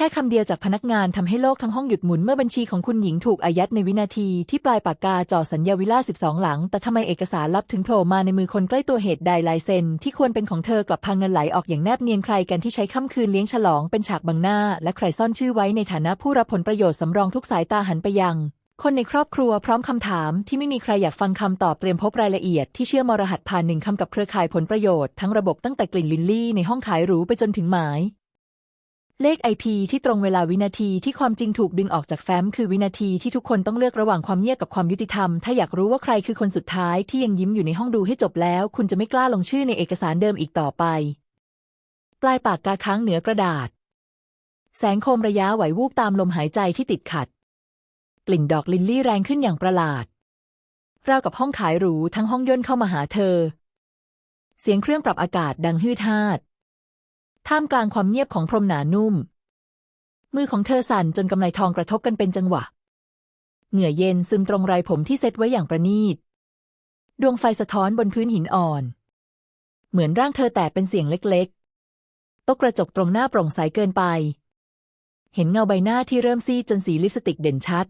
แค่คำเดียวจากพนักงานทำให้โลกทั้งห้องหยุดหมุนเมื่อบัญชีของคุณหญิงถูกอายัดในวินาทีที่ปลายปากกาจ่อสัญญาวิลา12 หลัง แต่ทำไมเอกสารลับถึงโผล่มาในมือคนใกล้ตัวเหตุใดลายเซ็นที่ควรเป็นของเธอกลับพาเงินไหลออกอย่างแนบเนียนใครกันที่ใช้ค่ำคืนเลี้ยงฉลองเป็นฉากบังหน้า และใครซ่อนชื่อไว้ในฐานะผู้รับผลประโยชน์สำรองทุกสายตาหันไปยังคนในครอบครัวพร้อมคำถามที่ไม่มีใครอยากฟังคำตอบเตรียมพบรายละเอียดที่เชื่อมรหัสผ่านหนึ่งคำกับเครือข่ายผลประโยชน์ทั้งระบบตั้งแต่กลิ่นลินลี่ในห้องขายหรูไปจนถึงหมาย เลข IP ที่ตรงเวลาวินาทีที่ความจริงถูกดึงออกจากแฟ้มคือวินาทีที่ทุกคนต้องเลือกระหว่างความเงียบกับความยุติธรรม ถ้าอยากรู้ว่าใครคือคนสุดท้ายที่ยังยิ้มอยู่ในห้องดูให้จบแล้ว คุณจะไม่กล้าลงชื่อในเอกสารเดิมอีกต่อไป ปลายปากกาค้างเหนือกระดาษ แสงโคมระยะไหววูบตามลมหายใจที่ติดขัด กลิ่นดอกลินลี่แรงขึ้นอย่างประหลาดราวกับห้องขายหรูทั้งห้องย่นเข้ามาหาเธอ เสียงเครื่องปรับอากาศดังฮืดฮาด ท่ามกลางความเงียบของพรมหนานุ่ม มือของเธอสั่นจนกำไลทองกระทบกันเป็นจังหวะ เหงื่อเย็นซึมตรงไรผมที่เซ็ตไว้อย่างประณีต ดวงไฟสะท้อนบนพื้นหินอ่อน เหมือนร่างเธอแตกเป็นเสียงเล็กๆโต๊ะกระจกตรงหน้าโปร่งใสเกินไป เห็นเงาใบหน้าที่เริ่มซีดจนสีลิปสติกเด่นชัด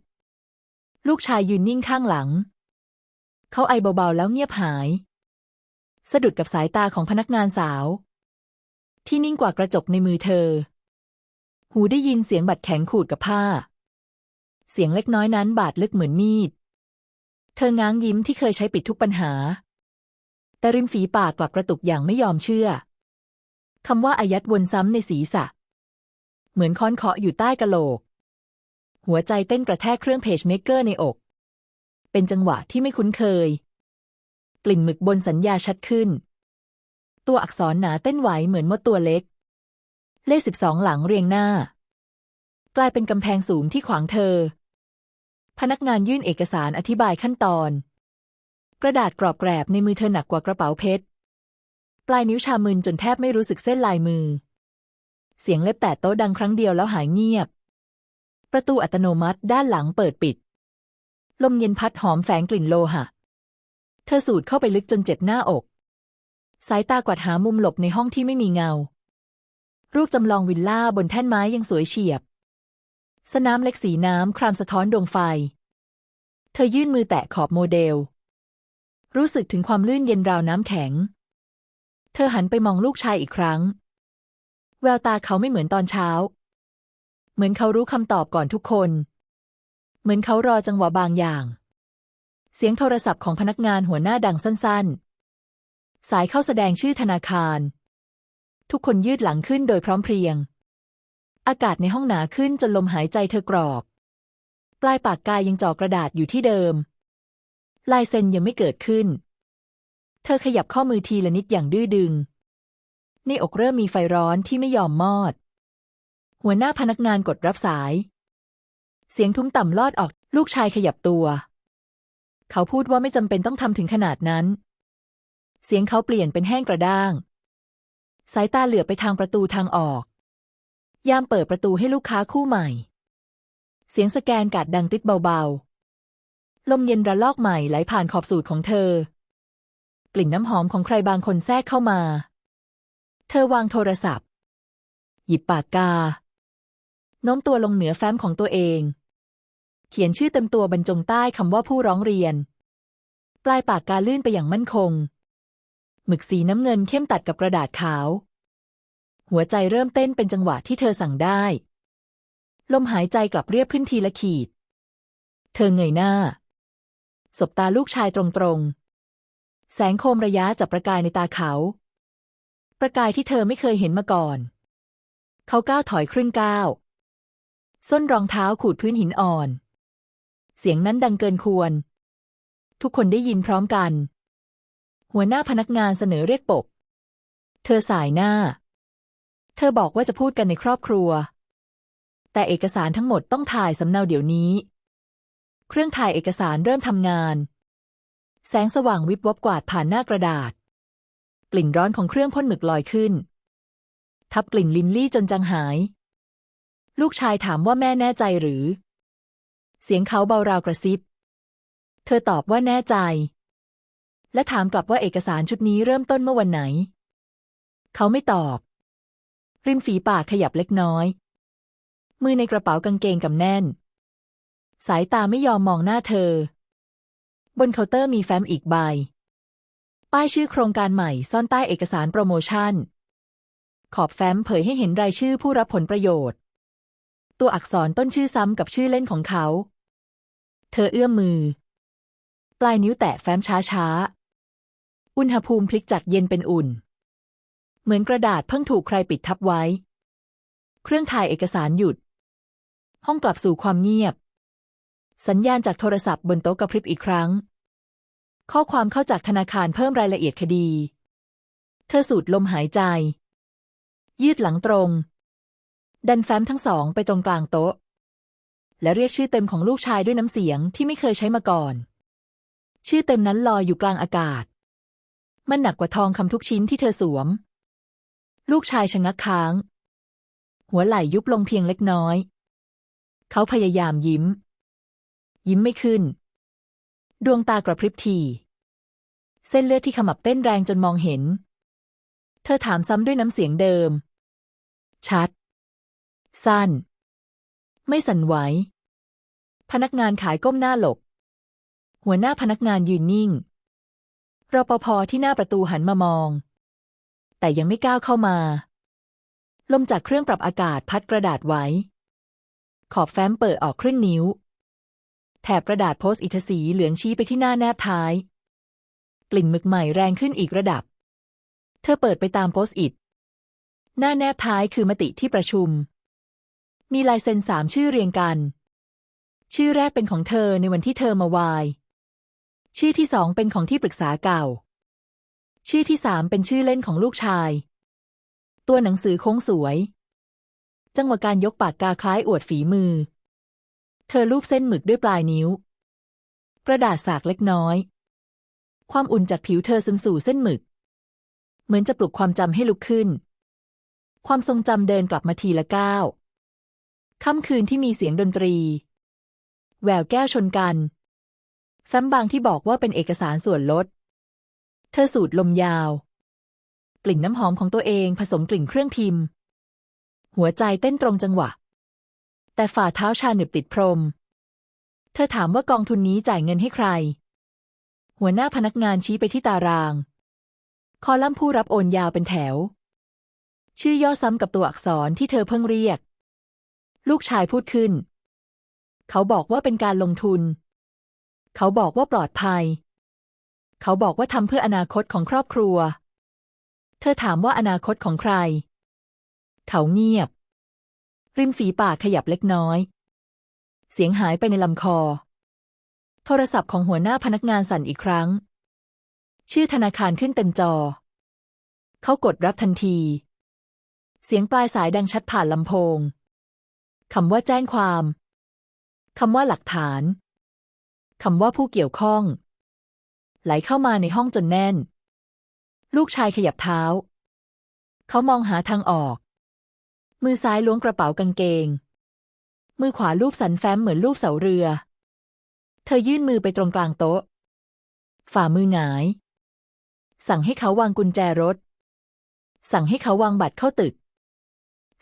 ลูกชายยืนนิ่งข้างหลัง เขาไอเบาๆแล้วเงียบหาย สะดุดกับสายตาของพนักงานสาว ที่นิ่งกว่ากระจกในมือเธอ หูได้ยินเสียงบัดแข็งขูดกับผ้า เสียงเล็กน้อยนั้นบาดลึกเหมือนมีด เธอง้างยิ้มที่เคยใช้ปิดทุกปัญหา แต่ริมฝีปากกลับกระตุกอย่างไม่ยอมเชื่อคำว่าอายัดวนซ้ำในศีรษะ เหมือนค้อนเคาะอยู่ใต้กะโหลก หัวใจเต้นกระแทกเครื่องเพจเมกเกอร์ในอก เป็นจังหวะที่ไม่คุ้นเคย กลิ่นหมึกบนสัญญาชัดขึ้น ตัวอักษรหนาเต้นไหวเหมือนมดตัวเล็ก เลขสิบสองหลังเรียงหน้า กลายเป็นกำแพงสูงที่ขวางเธอ พนักงานยื่นเอกสารอธิบายขั้นตอน กระดาษกรอบแกรบในมือเธอหนักกว่ากระเป๋าเพชร ปลายนิ้วชามึนจนแทบไม่รู้สึกเส้นลายมือ เสียงเล็บแตะโต๊ะดังครั้งเดียวแล้วหายเงียบ ประตูอัตโนมัติด้านหลังเปิดปิด ลมเย็นพัดหอมแฝงกลิ่นโลหะ เธอสูดเข้าไปลึกจนเจ็บหน้าอก สายตากวาดหามุมหลบในห้องที่ไม่มีเงา รูปจำลองวิลล่าบนแท่นไม้ยังสวยเฉียบ สนามเล็กสีน้ำครามสะท้อนดวงไฟ เธอยื่นมือแตะขอบโมเดล รู้สึกถึงความลื่นเย็นราวน้ำแข็ง เธอหันไปมองลูกชายอีกครั้ง แววตาเขาไม่เหมือนตอนเช้า เหมือนเขารู้คำตอบก่อนทุกคน เหมือนเขารอจังหวะบางอย่าง เสียงโทรศัพท์ของพนักงานหัวหน้าดังสั้น ๆ สายเข้าแสดงชื่อธนาคาร ทุกคนยืดหลังขึ้นโดยพร้อมเพรียง อากาศในห้องหนาขึ้นจนลมหายใจเธอกรอบ ปลายปากกายยังจ่อกระดาษอยู่ที่เดิม ลายเซ็นยังไม่เกิดขึ้น เธอขยับข้อมือทีละนิดอย่างดื้อดึง ในอกเริ่มมีไฟร้อนที่ไม่ยอมมอด หัวหน้าพนักงานกดรับสาย เสียงทุ้มต่ำลอดออก ลูกชายขยับตัว เขาพูดว่าไม่จำเป็นต้องทำถึงขนาดนั้น เสียงเขาเปลี่ยนเป็นแห้งกระด้าง สายตาเหลือบไปทางประตูทางออก ยามเปิดประตูให้ลูกค้าคู่ใหม่ เสียงสแกนกัดดังติดเบาๆ ลมเย็นระลอกใหม่ไหลผ่านขอบสูดของเธอ กลิ่นน้ำหอมของใครบางคนแทรกเข้ามา เธอวางโทรศัพท์ หยิบปากกาโน้มตัวลงเหนือแฟ้มของตัวเอง เขียนชื่อเต็มตัวบรรจงใต้คำว่าผู้ร้องเรียน ปลายปากกาลื่นไปอย่างมั่นคง หมึกสีน้ำเงินเข้มตัดกับกระดาษขาว หัวใจเริ่มเต้นเป็นจังหวะที่เธอสั่งได้ ลมหายใจกลับเรียบขึ้นทีละขีด เธอเงยหน้า สบตาลูกชายตรงๆ แสงโคมระยะจับประกายในตาเขา ประกายที่เธอไม่เคยเห็นมาก่อน เขาก้าวถอยครึ่งก้าว ส้นรองเท้าขูดพื้นหินอ่อน เสียงนั้นดังเกินควร ทุกคนได้ยินพร้อมกัน หัวหน้าพนักงานเสนอเรียกปก เธอสายหน้า เธอบอกว่าจะพูดกันในครอบครัว แต่เอกสารทั้งหมดต้องถ่ายสำเนาเดี๋ยวนี้ เครื่องถ่ายเอกสารเริ่มทำงาน แสงสว่างวิบวับกวาดผ่านหน้ากระดาษ กลิ่นร้อนของเครื่องพ่นหมึกลอยขึ้น ทับกลิ่นลินลี่จนจางหาย ลูกชายถามว่าแม่แน่ใจหรือ เสียงเขาเบาราวกระซิบ เธอตอบว่าแน่ใจ และถามกลับว่าเอกสารชุดนี้เริ่มต้นเมื่อวันไหน เขาไม่ตอบ ริมฝีปากขยับเล็กน้อย มือในกระเป๋ากางเกงกำแน่น สายตาไม่ยอมมองหน้าเธอ บนเคาน์เตอร์มีแฟ้มอีกใบ ป้ายชื่อโครงการใหม่ซ่อนใต้เอกสารโปรโมชั่น ขอบแฟ้มเผยให้เห็นรายชื่อผู้รับผลประโยชน์ ตัวอักษรต้นชื่อซ้ำกับชื่อเล่นของเขา เธอเอื้อมมือปลายนิ้วแตะแฟ้มช้าๆ อุณหภูมิพลิกจากเย็นเป็นอุ่น เหมือนกระดาษเพิ่งถูกใครปิดทับไว้ เครื่องถ่ายเอกสารหยุด ห้องกลับสู่ความเงียบ สัญญาณจากโทรศัพท์บนโต๊ะกระพริบอีกครั้ง ข้อความเข้าจากธนาคารเพิ่มรายละเอียดคดี เธอสูดลมหายใจ ยืดหลังตรง ดันแฟ้มทั้งสองไปตรงกลางโต๊ะ และเรียกชื่อเต็มของลูกชายด้วยน้ำเสียงที่ไม่เคยใช้มาก่อน ชื่อเต็มนั้นลอยอยู่กลางอากาศ มันหนักกว่าทองคำทุกชิ้นที่เธอสวม ลูกชายชะงักค้าง หัวไหล่ยุบลงเพียงเล็กน้อย เขาพยายามยิ้ม ยิ้มไม่ขึ้น ดวงตากระพริบที เส้นเลือดที่ขมับเต้นแรงจนมองเห็น เธอถามซ้ำด้วยน้ำเสียงเดิม ชัด สั้น ไม่สั่นไหว พนักงานขายก้มหน้าหลบ หัวหน้าพนักงานยืนนิ่ง รปภที่หน้าประตูหันมามอง แต่ยังไม่ก้าวเข้ามา ลมจากเครื่องปรับอากาศพัดกระดาษไว้ ขอบแฟ้มเปิดออกครึ่งนิ้ว แถบกระดาษโพสต์อิทสีเหลืองชี้ไปที่หน้าแนบท้าย กลิ่นหมึกใหม่แรงขึ้นอีกระดับ เธอเปิดไปตามโพสต์อิทหน้าแนบท้ายคือมติที่ประชุม มีลายเซ็นสามชื่อเรียงกัน ชื่อแรกเป็นของเธอในวันที่เธอมาวาย ชื่อที่สองเป็นของที่ปรึกษาเก่า ชื่อที่สามเป็นชื่อเล่นของลูกชาย ตัวหนังสือโค้งสวย จังหวะการยกปากกาคล้ายอวดฝีมือ เธอลูบเส้นหมึกด้วยปลายนิ้ว กระดาษสากเล็กน้อย ความอุ่นจากผิวเธอซึมสู่เส้นหมึก เหมือนจะปลุกความจำให้ลุกขึ้น ความทรงจำเดินกลับมาทีละก้าวค่ำคืนที่มีเสียงดนตรี แววแก้วชนกัน ซ้ำบางที่บอกว่าเป็นเอกสารส่วนลด เธอสูดลมยาว กลิ่นน้ำหอมของตัวเองผสมกลิ่นเครื่องพิมพ์ หัวใจเต้นตรงจังหวะ แต่ฝ่าเท้าชาหนึบติดพรม เธอถามว่ากองทุนนี้จ่ายเงินให้ใคร หัวหน้าพนักงานชี้ไปที่ตาราง คอลัมน์ผู้รับโอนยาวเป็นแถว ชื่อย่อซ้ำกับตัวอักษรที่เธอเพิ่งเรียก ลูกชายพูดขึ้น เขาบอกว่าเป็นการลงทุน เขาบอกว่าปลอดภัย เขาบอกว่าทำเพื่ออนาคตของครอบครัว เธอถามว่าอนาคตของใคร เขาเงียบ ริมฝีปากขยับเล็กน้อย เสียงหายไปในลำคอ โทรศัพท์ของหัวหน้าพนักงานสั่นอีกครั้ง ชื่อธนาคารขึ้นเต็มจอ เขากดรับทันที เสียงปลายสายดังชัดผ่านลำโพงคำว่าแจ้งความ คำว่าหลักฐาน คำว่าผู้เกี่ยวข้อง ไหลเข้ามาในห้องจนแน่น ลูกชายขยับเท้า เขามองหาทางออก มือซ้ายล้วงกระเป๋ากางเกง มือขวาลูบสันแฟ้มเหมือนลูบเสาเรือ เธอยื่นมือไปตรงกลางโต๊ะ ฝ่ามือหงาย สั่งให้เขาวางกุญแจรถ สั่งให้เขาวางบัตรเข้าตึก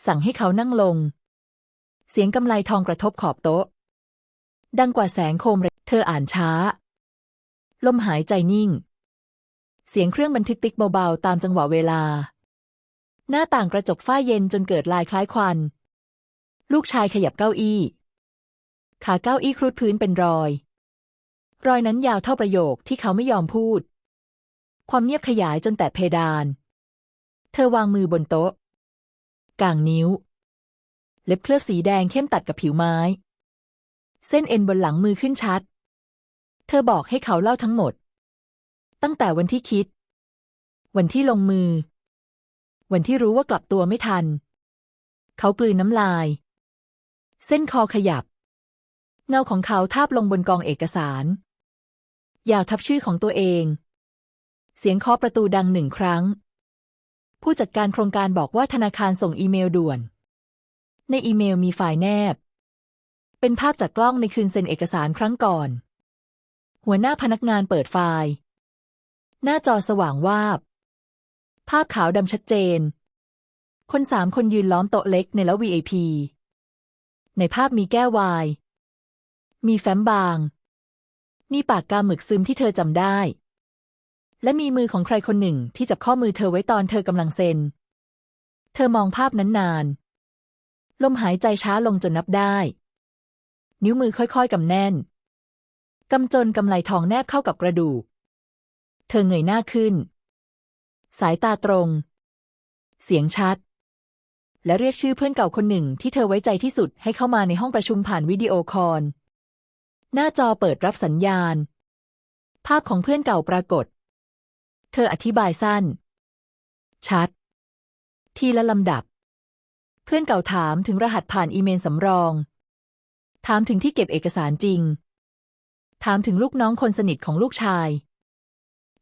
สั่งให้เขานั่งลง เสียงกำไลทองกระทบขอบโต๊ะดังกว่าแสงโคม เธออ่านช้า ลมหายใจนิ่ง เสียงเครื่องบันทึกติ๊กเบาๆ ตามจังหวะเวลา หน้าต่างกระจกฝ้าเย็นจนเกิดลายคล้ายควัน ลูกชายขยับเก้าอี้ ขาเก้าอี้ครุดพื้นเป็นรอย รอยนั้นยาวเท่าประโยคที่เขาไม่ยอมพูด ความเงียบขยายจนแตะเพดาน เธอวางมือบนโต๊ะ กลางนิ้ว เล็บเคลือบสีแดงเข้มตัดกับผิวไม้เส้นเอ็นบนหลังมือขึ้นชัด เธอบอกให้เขาเล่าทั้งหมด ตั้งแต่วันที่คิด วันที่ลงมือ วันที่รู้ว่ากลับตัวไม่ทัน เขากลืนน้ำลาย เส้นคอขยับ เงาของเขาทาบลงบนกองเอกสาร ยาวทับชื่อของตัวเอง เสียงเคาะประตูดังหนึ่งครั้ง ผู้จัดการโครงการบอกว่าธนาคารส่งอีเมลด่วน ในอีเมลมีไฟล์แนบ เป็นภาพจากกล้องในคืนเซ็นเอกสารครั้งก่อน หัวหน้าพนักงานเปิดไฟล์ หน้าจอสว่างวาบ ภาพขาวดำชัดเจน คนสามคนยืนล้อมโต๊ะเล็กในล้ว VIP ในภาพมีแก้ววน์มีแฟ้มบาง มีปากกาหมึกซึมที่เธอจำได้ และมีมือของใครคนหนึ่งที่จับข้อมือเธอไว้ตอนเธอกำลังเซ็น เธอมองภาพนั้นนาน ลมหายใจช้าลงจนนับได้ นิ้วมือค่อยๆกำแน่น กำจนกำไลทองแนบเข้ากับกระดูก เธอเงยหน้าขึ้น สายตาตรง เสียงชัด และเรียกชื่อเพื่อนเก่าคนหนึ่งที่เธอไว้ใจที่สุดให้เข้ามาในห้องประชุมผ่านวิดีโอคอล หน้าจอเปิดรับสัญญาณ ภาพของเพื่อนเก่าปรากฏ เธออธิบายสั้น ชัด ทีละลำดับ เพื่อนเก่าถามถึงรหัสผ่านอีเมลสำรอง ถามถึงที่เก็บเอกสารจริง ถามถึงลูกน้องคนสนิทของลูกชาย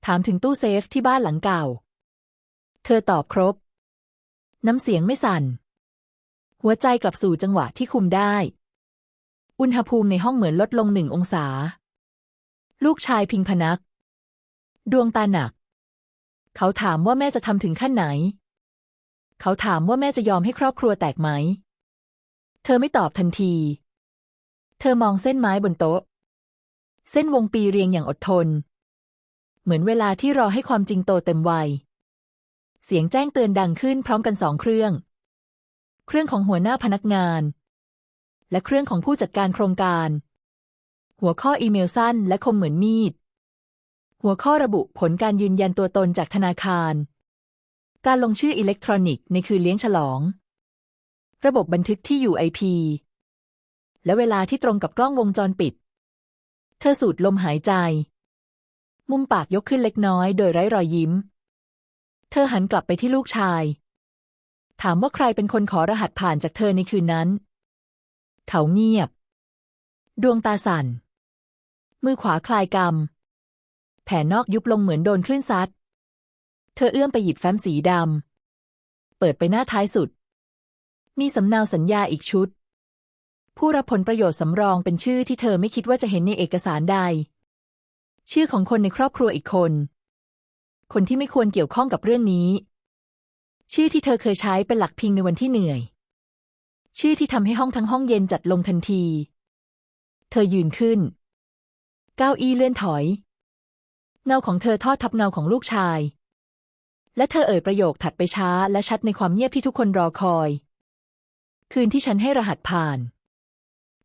ถามถึงตู้เซฟที่บ้านหลังเก่า เธอตอบครบ น้ำเสียงไม่สั่น หัวใจกลับสู่จังหวะที่คุมได้ อุณหภูมิในห้องเหมือนลดลงหนึ่งองศา ลูกชายพิงพนัก ดวงตาหนัก เขาถามว่าแม่จะทำถึงขั้นไหน เขาถามว่าแม่จะยอมให้ครอบครัวแตกไหม เธอไม่ตอบทันที เธอมองเส้นไม้บนโต๊ะ เส้นวงปีเรียงอย่างอดทน เหมือนเวลาที่รอให้ความจริงโตเต็มวัย เสียงแจ้งเตือนดังขึ้นพร้อมกันสองเครื่อง เครื่องของหัวหน้าพนักงาน และเครื่องของผู้จัดการโครงการ หัวข้ออีเมลสั้นและคมเหมือนมีด หัวข้อระบุผลการยืนยันตัวตนจากธนาคาร การลงชื่ออิเล็กทรอนิกส์ในคืนเลี้ยงฉลอง ระบบบันทึกที่อยู่ IP และเวลาที่ตรงกับกล้องวงจรปิด ธอสูดลมหายใจ มุมปากยกขึ้นเล็กน้อยโดยไร้รอยยิ้ม เธอหันกลับไปที่ลูกชาย ถามว่าใครเป็นคนขอรหัสผ่านจากเธอในคืนนั้น เขาเงียบ ดวงตาสั่น มือขวาคลายกำ แผ่นนอกยุบลงเหมือนโดนคลื่นซัด เธอเอื้อมไปหยิบแฟ้มสีดำ เปิดไปหน้าท้ายสุด มีสำเนาสัญญาอีกชุด ผู้รับผลประโยชน์สำรองเป็นชื่อที่เธอไม่คิดว่าจะเห็นในเอกสารใด ชื่อของคนในครอบครัวอีกคน คนที่ไม่ควรเกี่ยวข้องกับเรื่องนี้ ชื่อที่เธอเคยใช้เป็นหลักพิงในวันที่เหนื่อย ชื่อที่ทำให้ห้องทั้งห้องเย็นจัดลงทันที เธอยืนขึ้น เก้าอี้เลื่อนถอย เงาของเธอทอดทับเงาของลูกชาย และเธอเอ่ยประโยคถัดไปช้าและชัดในความเงียบที่ทุกคนรอคอย คืนที่ฉันให้รหัสผ่าน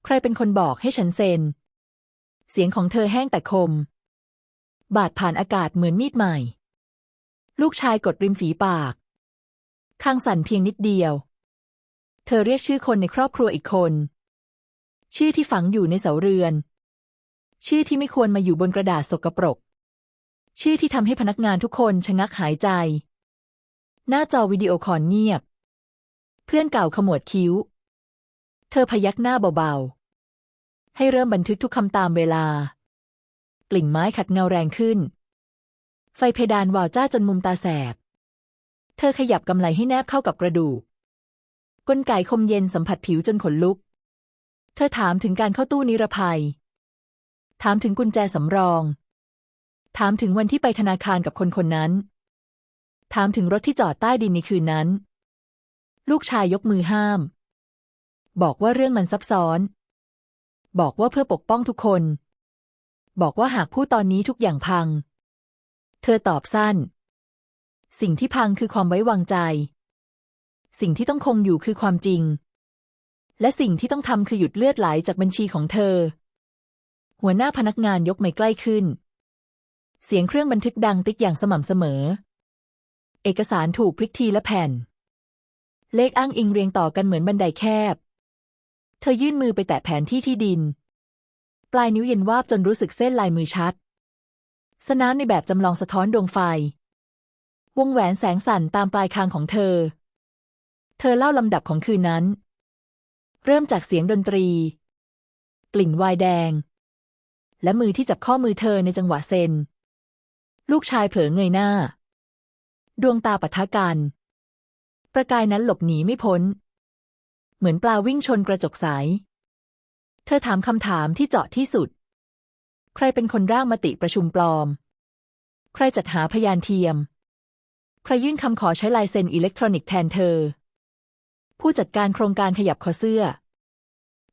ใครเป็นคนบอกให้ฉันเซ็น เสียงของเธอแห้งแต่คม บาดผ่านอากาศเหมือนมีดใหม่ ลูกชายกดริมฝีปากข้างสั่นเพียงนิดเดียว เธอเรียกชื่อคนในครอบครัวอีกคน ชื่อที่ฝังอยู่ในเสาเรือน ชื่อที่ไม่ควรมาอยู่บนกระดาษสกปรก ชื่อที่ทำให้พนักงานทุกคนชะงักหายใจ หน้าจอวิดีโอคอลเงียบ เพื่อนเก่าขมวดคิ้ว เธอพยักหน้าเบาๆ ให้เริ่มบันทึกทุกคำตามเวลา กลิ่งไม้ขัดเงาแรงขึ้น ไฟเพดานวาวจ้าจนมุมตาแสบ เธอขยับกำไลให้แนบเข้ากับกระดูก กลไกคมเย็นสัมผัสผิวจนขนลุก เธอถามถึงการเข้าตู้นิรภัย ถามถึงกุญแจสำรอง ถามถึงวันที่ไปธนาคารกับคนคนนั้น ถามถึงรถที่จอดใต้ดินในคืนนั้น ลูกชายยกมือห้าม บอกว่าเรื่องมันซับซ้อน บอกว่าเพื่อปกป้องทุกคน บอกว่าหากพูดตอนนี้ทุกอย่างพัง เธอตอบสั้น สิ่งที่พังคือความไว้วางใจ สิ่งที่ต้องคงอยู่คือความจริง และสิ่งที่ต้องทำคือหยุดเลือดไหลจากบัญชีของเธอ หัวหน้าพนักงานยกไม้ใกล้ขึ้น เสียงเครื่องบันทึกดังติ๊กอย่างสม่ำเสมอ เอกสารถูกพลิกทีละแผ่นเลขอ้างอิงเรียงต่อกันเหมือนบันไดแคบ เธอยื่นมือไปแตะแผนที่ที่ดิน ปลายนิ้วเย็นวาบจนรู้สึกเส้นลายมือชัด สนามในแบบจำลองสะท้อนดวงไฟ วงแหวนแสงสั่นตามปลายคางของเธอ เธอเล่าลำดับของคืนนั้น เริ่มจากเสียงดนตรี กลิ่นวน์แดง และมือที่จับข้อมือเธอในจังหวะเซน ลูกชายเผลอเงยหน้า ดวงตาปะทะกัน ประกายนั้นหลบหนีไม่พ้น เหมือนปลาวิ่งชนกระจกใส เธอถามคำถามที่เจาะที่สุด ใครเป็นคนร่างมติประชุมปลอม ใครจัดหาพยานเทียม ใครยื่นคำขอใช้ลายเซ็นอิเล็กทรอนิกส์แทนเธอ ผู้จัดการโครงการขยับคอเสื้อ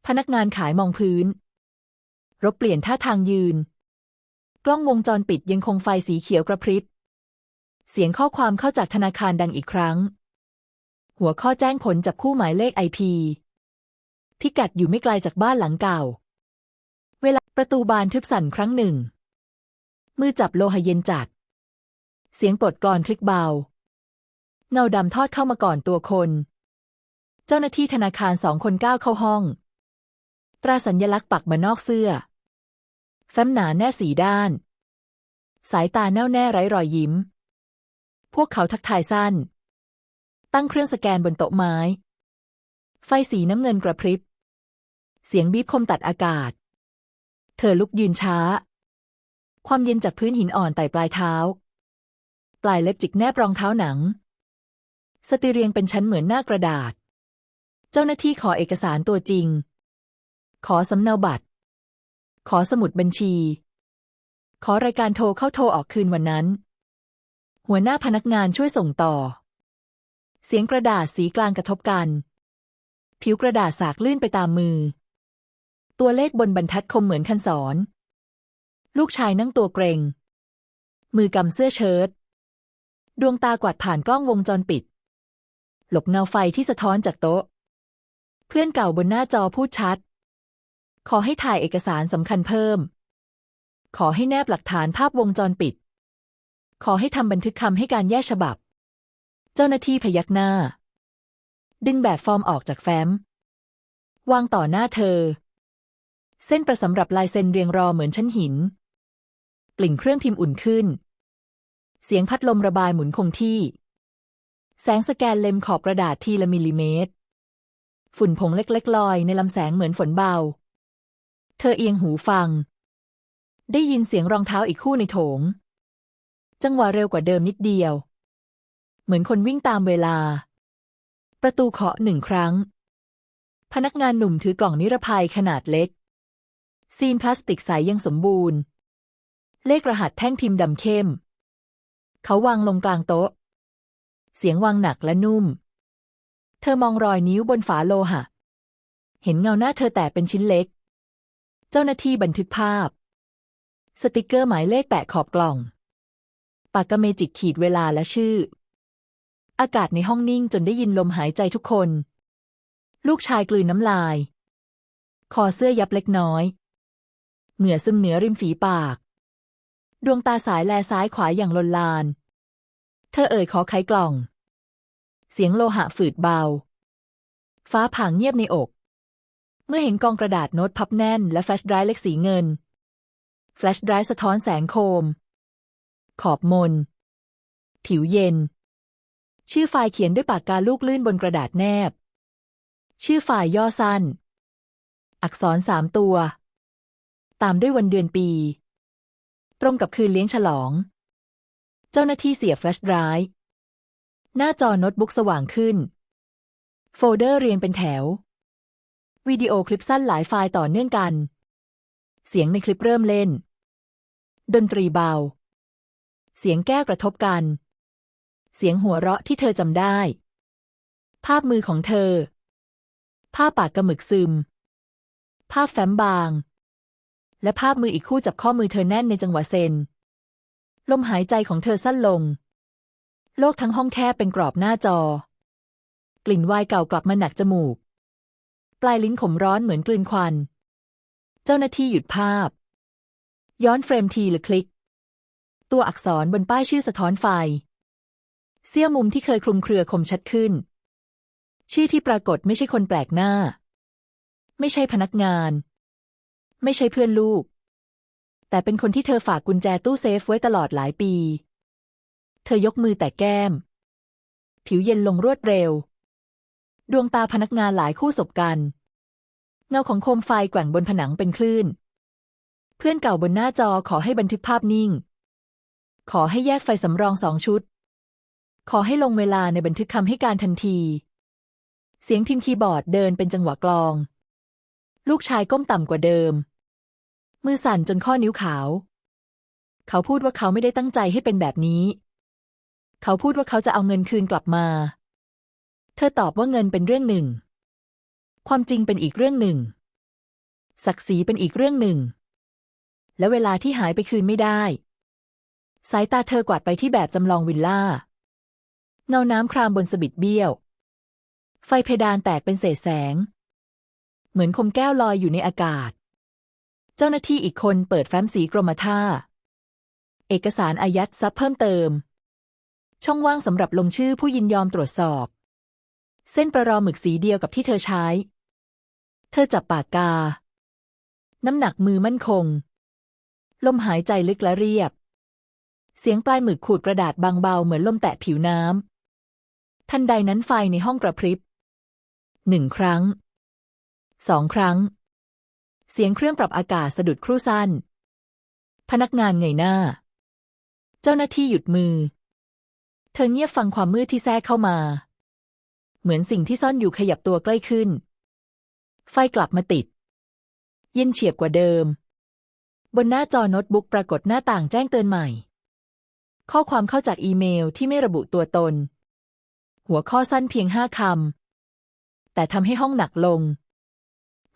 พนักงานขายมองพื้น รบเปลี่ยนท่าทางยืน กล้องวงจรปิดยังคงไฟสีเขียวกระพริบเสียงข้อความเข้าจากธนาคารดังอีกครั้ง หัวข้อแจ้งผลจากคู่หมายเลขไอพีพิกัดอยู่ไม่ไกลจากบ้านหลังเก่า เวลาประตูบานทึบสั่นครั้งหนึ่ง มือจับโลหะเย็นจัด เสียงปลดกลอนคลิกเบา เงาดำทอดเข้ามาก่อนตัวคน เจ้าหน้าที่ธนาคารสองคนก้าวเข้าห้อง ตราสัญญลักษณ์ปักบนนอกเสื้อแฟ้มหนาแน่สีด้าน สายตาแน่วแน่ไร้รอยยิ้ม พวกเขาทักทายสั้น ตั้งเครื่องสแกนบนโต๊ะไม้ ไฟสีน้ำเงินกระพริบ เสียงบีบคมตัดอากาศ เธอลุกยืนช้า ความเย็นจากพื้นหินอ่อนไต่ปลายเท้า ปลายเล็บจิกแนบรองเท้าหนัง สติเรียงเป็นชั้นเหมือนหน้ากระดาษ เจ้าหน้าที่ขอเอกสารตัวจริง ขอสำเนาบัตร ขอสมุดบัญชี ขอรายการโทรเข้าโทรออกคืนวันนั้นหัวหน้าพนักงานช่วยส่งต่อ เสียงกระดาษสีกลางกระทบกัน ผิวกระดาษสากลื่นไปตามมือ ตัวเลขบนบรรทัดคมเหมือนคันสอนลูกชายนั่งตัวเกรง มือกำเสื้อเชิ้ต ดวงตากวาดผ่านกล้องวงจรปิด หลบเงาไฟที่สะท้อนจากโต๊ะ เพื่อนเก่าบนหน้าจอพูดชัด ขอให้ถ่ายเอกสารสำคัญเพิ่ม ขอให้แนบหลักฐานภาพวงจรปิด ขอให้ทำบันทึกคำให้การแยกฉบับ เจ้าหน้าที่พยักหน้า ดึงแบบฟอร์มออกจากแฟ้ม วางต่อหน้าเธอ เส้นประสำหรับลายเซ็นเรียงรอเหมือนชั้นหิน กลิ่นเครื่องพิมพ์อุ่นขึ้น เสียงพัดลมระบายหมุนคงที่ แสงสแกนเล็มขอบกระดาษทีละมิลลิเมตร ฝุ่นผงเล็กๆลอยในลำแสงเหมือนฝนเบา เธอเอียงหูฟัง ได้ยินเสียงรองเท้าอีกคู่ในโถง จังหวะเร็วกว่าเดิมนิดเดียว เหมือนคนวิ่งตามเวลา ประตูเคาะหนึ่งครั้ง พนักงานหนุ่มถือกล่องนิรภัยขนาดเล็ก ซีนพลาสติกใสยังสมบูรณ์ เลขรหัสแท่งพิมพ์ดำเข้ม เขาวางลงกลางโต๊ะ เสียงวางหนักและนุ่ม เธอมองรอยนิ้วบนฝาโลหะ เห็นเงาหน้าเธอแตกเป็นชิ้นเล็ก เจ้าหน้าที่บันทึกภาพ สติกเกอร์หมายเลขแปะขอบกล่อง ปากกาเมจิกขีดเวลาและชื่อ อากาศในห้องนิ่งจนได้ยินลมหายใจทุกคน ลูกชายกลืนน้ำลาย คอเสื้อยับเล็กน้อย เหงื่อซึมเหนือริมฝีปาก ดวงตาสายแลซ้ายขวาอย่างลนลาน เธอเอ่ยขอไขกล่อง เสียงโลหะฝืดเบา ฟ้าผ่างเงียบในอก เมื่อเห็นกองกระดาษโน้ตพับแน่นและแฟลชไดรฟ์เล็กสีเงิน แฟลชไดรฟ์สะท้อนแสงโคม ขอบมน ผิวเย็น ชื่อไฟล์เขียนด้วยปากกาลูกลื่นบนกระดาษแนบ ชื่อไฟล์ย่อสั้น อักษรสามตัว ตามด้วยวันเดือนปี ตรงกับคืนเลี้ยงฉลอง เจ้าหน้าที่เสียแฟลชไดรฟ์หน้าจอโน้ตบุ๊กสว่างขึ้น โฟลเดอร์เรียงเป็นแถว วิดีโอคลิปสั้นหลายไฟล์ต่อเนื่องกัน เสียงในคลิปเริ่มเล่น ดนตรีเบา เสียงแก้วกระทบกัน เสียงหัวเราะที่เธอจำได้ ภาพมือของเธอ ภาพปากกระหมึกซึม ภาพแฟ้มบาง และภาพมืออีกคู่จับข้อมือเธอแน่นในจังหวะเซน ลมหายใจของเธอสั้นลง โลกทั้งห้องแคบเป็นกรอบหน้าจอ กลิ่นวน์เก่ากลับมาหนักจมูก ปลายลิ้นขมร้อนเหมือนกลืนควัน เจ้าหน้าที่หยุดภาพ ย้อนเฟรมทีละคลิก ตัวอักษรบนป้ายชื่อสะท้อนไฟ เสี้ยมุมที่เคยคลุมเครือคมชัดขึ้น ชื่อที่ปรากฏไม่ใช่คนแปลกหน้า ไม่ใช่พนักงาน ไม่ใช่เพื่อนลูก แต่เป็นคนที่เธอฝากกุญแจตู้เซฟไว้ตลอดหลายปี เธอยกมือแต่แก้ม ผิวเย็นลงรวดเร็ว ดวงตาพนักงานหลายคู่สบกัน เงาของโคมไฟแกว่งบนผนังเป็นคลื่น เพื่อนเก่าบนหน้าจอขอให้บันทึกภาพนิ่ง ขอให้แยกไฟสำรองสองชุด ขอให้ลงเวลาในบันทึกคำให้การทันที เสียงพิมพ์คีย์บอร์ดเดินเป็นจังหวะกลอง ลูกชายก้มต่ำกว่าเดิม มือสั่นจนข้อนิ้วขาว เขาพูดว่าเขาไม่ได้ตั้งใจให้เป็นแบบนี้ เขาพูดว่าเขาจะเอาเงินคืนกลับมา เธอตอบว่าเงินเป็นเรื่องหนึ่ง ความจริงเป็นอีกเรื่องหนึ่ง ศักดิ์ศรีเป็นอีกเรื่องหนึ่ง และเวลาที่หายไปคืนไม่ได้ สายตาเธอกวาดไปที่แบบจำลองวิลล่า เงาน้ำครามบนสบิดเบี้ยว ไฟเพดานแตกเป็นเศษแสง เหมือนคมแก้วลอยอยู่ในอากาศ เจ้าหน้าที่อีกคนเปิดแฟ้มสีกรมท่า เอกสารอายัดทรัพย์เพิ่มเติม ช่องว่างสำหรับลงชื่อผู้ยินยอมตรวจสอบ เส้นประรอหมึกสีเดียวกับที่เธอใช้ เธอจับปากกา น้ำหนักมือมั่นคง ลมหายใจลึกและเรียบเสียงปลายหมึกขูดกระดาษบางเบาเหมือนลมแตะผิวน้ำ ทันใดนั้นไฟในห้องกระพริบหนึ่งครั้งสองครั้ง เสียงเครื่องปรับอากาศสะดุดครู่สั้น พนักงานเงยหน้า เจ้าหน้าที่หยุดมือ เธอเงียบฟังความมืดที่แทรกเข้ามา เหมือนสิ่งที่ซ่อนอยู่ขยับตัวใกล้ขึ้น ไฟกลับมาติด เย็นเฉียบกว่าเดิม บนหน้าจอโน้ตบุ๊กปรากฏหน้าต่างแจ้งเตือนใหม่ ข้อความเข้าจากอีเมลที่ไม่ระบุตัวตน หัวข้อสั้นเพียงห้าคำ แต่ทำให้ห้องหนักลง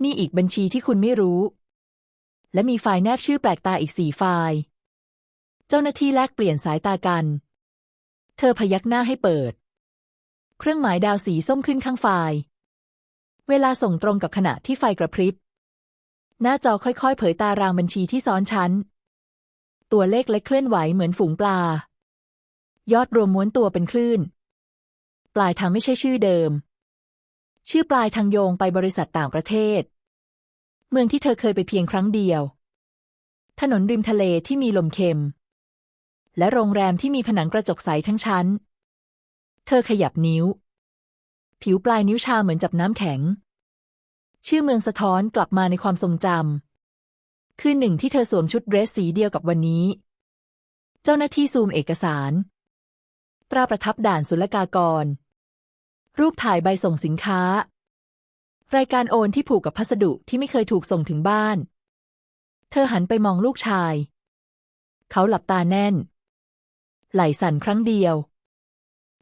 มีอีกบัญชีที่คุณไม่รู้ และมีไฟล์แนบชื่อแปลกตาอีกสี่ไฟล์ เจ้าหน้าที่แลกเปลี่ยนสายตากัน เธอพยักหน้าให้เปิด เครื่องหมายดาวสีส้มขึ้นข้างไฟล์ เวลาส่งตรงกับขณะที่ไฟกระพริบ หน้าจอค่อยๆ เผยตารางบัญชีที่ซ้อนชั้น ตัวเลขเล็กเคลื่อนไหวเหมือนฝูงปลา ยอดรวมม้วนตัวเป็นคลื่น ปลายทางไม่ใช่ชื่อเดิม ชื่อปลายทางโยงไปบริษัทต่างประเทศ เมืองที่เธอเคยไปเพียงครั้งเดียว ถนนริมทะเลที่มีลมเค็ม และโรงแรมที่มีผนังกระจกใสทั้งชั้น เธอขยับนิ้ว ผิวปลายนิ้วชาเหมือนจับน้ำแข็ง ชื่อเมืองสะท้อนกลับมาในความทรงจำคืนหนึ่งที่เธอสวมชุดเดรสสีเดียวกับวันนี้ เจ้าหน้าที่ซูมเอกสาร ตราประทับด่านศุลกากร รูปถ่ายใบส่งสินค้า รายการโอนที่ผูกกับพัสดุที่ไม่เคยถูกส่งถึงบ้าน เธอหันไปมองลูกชาย เขาหลับตาแน่น ไหลสั่นครั้งเดียว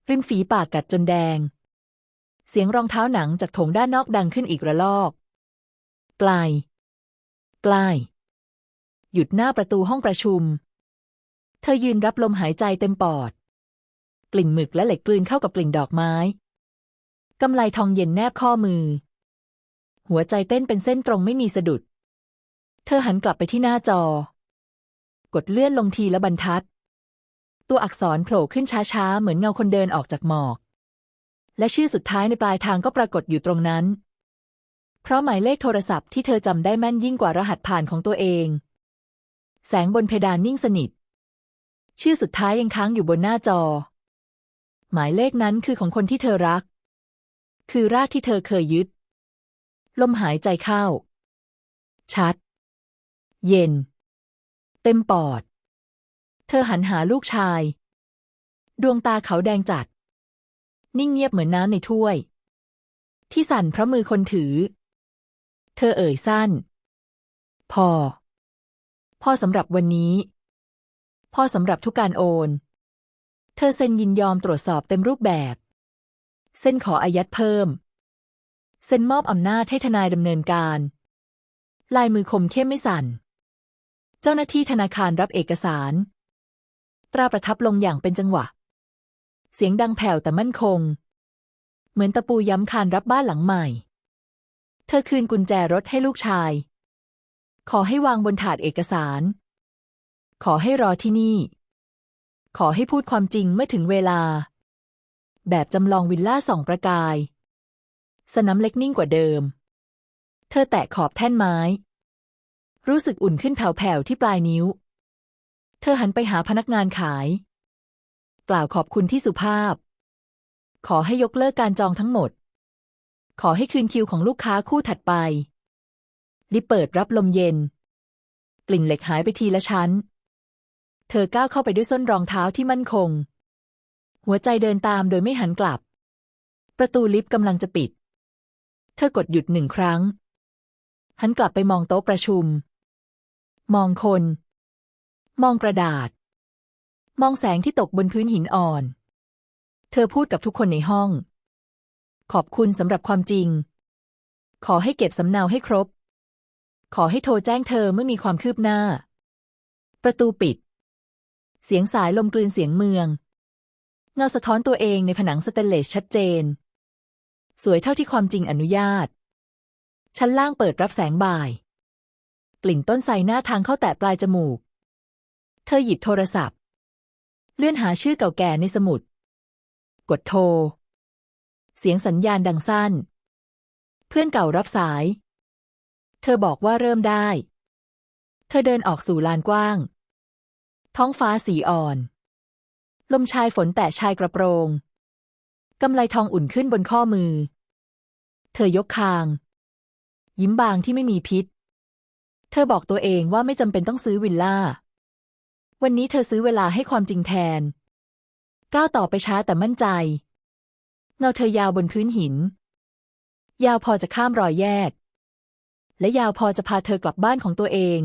ริมฝีปากกัดจนแดง เสียงรองเท้าหนังจากโถงด้านนอกดังขึ้นอีกระลอกปลายปลายหยุดหน้าประตูห้องประชุม เธอยืนรับลมหายใจเต็มปอด กลิ่นหมึกและเหล็กกลืนเข้ากับกลิ่นดอกไม้กำไลทองเย็นแนบข้อมือ หัวใจเต้นเป็นเส้นตรงไม่มีสะดุด เธอหันกลับไปที่หน้าจอ กดเลื่อนลงทีละบรรทัด ตัวอักษรโผล่ขึ้นช้าๆ เหมือนเงาคนเดินออกจากหมอก และชื่อสุดท้ายในปลายทางก็ปรากฏอยู่ตรงนั้น เพราะหมายเลขโทรศัพท์ที่เธอจำได้แม่นยิ่งกว่ารหัสผ่านของตัวเอง แสงบนเพดานนิ่งสนิท ชื่อสุดท้ายยังค้างอยู่บนหน้าจอ หมายเลขนั้นคือของคนที่เธอรัก คือรากที่เธอเคยยึด ลมหายใจเข้า ชัด เย็น เต็มปอด เธอหันหาลูกชาย ดวงตาเขาแดงจัด นิ่งเงียบเหมือนน้ำในถ้วย ที่สั่นเพราะมือคนถือ เธอเอ่ยสั้น พอ พอสำหรับวันนี้ พอสำหรับทุกการโอน เธอเซ็นยินยอมตรวจสอบเต็มรูปแบบ เซ็นขออายัดเพิ่ม เซ็นมอบอำนาจให้ทนายดำเนินการ ลายมือคมเข้มไม่สั่น เจ้าหน้าที่ธนาคารรับเอกสาร ตราประทับลงอย่างเป็นจังหวะ เสียงดังแผ่วแต่มั่นคง เหมือนตะปูย้ำคานรับบ้านหลังใหม่ เธอคืนกุญแจรถให้ลูกชาย ขอให้วางบนถาดเอกสาร ขอให้รอที่นี่ ขอให้พูดความจริงเมื่อถึงเวลา แบบจำลองวิลล่าสองประกาย สนามเล็กนิ่งกว่าเดิม เธอแตะขอบแท่นไม้ รู้สึกอุ่นขึ้นแผ่วๆที่ปลายนิ้ว เธอหันไปหาพนักงานขาย กล่าวขอบคุณที่สุภาพ ขอให้ยกเลิกการจองทั้งหมด ขอให้คืนคิวของลูกค้าคู่ถัดไป ลิเปิดรับลมเย็น กลิ่นเหล็กหายไปทีละชั้น เธอก้าวเข้าไปด้วยส้นรองเท้าที่มั่นคง หัวใจเดินตามโดยไม่หันกลับ ประตูลิฟต์กำลังจะปิด เธอกดหยุดหนึ่งครั้ง หันกลับไปมองโต๊ะประชุม มองคน มองกระดาษ มองแสงที่ตกบนพื้นหินอ่อน เธอพูดกับทุกคนในห้อง ขอบคุณสำหรับความจริง ขอให้เก็บสำเนาให้ครบ ขอให้โทรแจ้งเธอเมื่อมีความคืบหน้า ประตูปิด เสียงสายลมกลืนเสียงเมือง เงาสะท้อนตัวเองในผนังสเตนเลสชัดเจน สวยเท่าที่ความจริงอนุญาต ชั้นล่างเปิดรับแสงบ่าย กลิ่นต้นไทรหน้าทางเข้าแตะปลายจมูก เธอหยิบโทรศัพท์ เลื่อนหาชื่อเก่าแก่ในสมุด กดโทร เสียงสัญญาณดังสั้น เพื่อนเก่ารับสาย เธอบอกว่าเริ่มได้ เธอเดินออกสู่ลานกว้าง ท้องฟ้าสีอ่อน ลมชายฝนแตะชายกระโปรงกำไลทองอุ่นขึ้นบนข้อมือ เธอยกคาง ยิ้มบางที่ไม่มีพิษ เธอบอกตัวเองว่าไม่จำเป็นต้องซื้อวิลล่า วันนี้เธอซื้อเวลาให้ความจริงแทน ก้าวต่อไปช้าแต่มั่นใจ เงาเธอยาวบนพื้นหิน ยาวพอจะข้ามรอยแยก และยาวพอจะพาเธอกลับบ้านของตัวเอง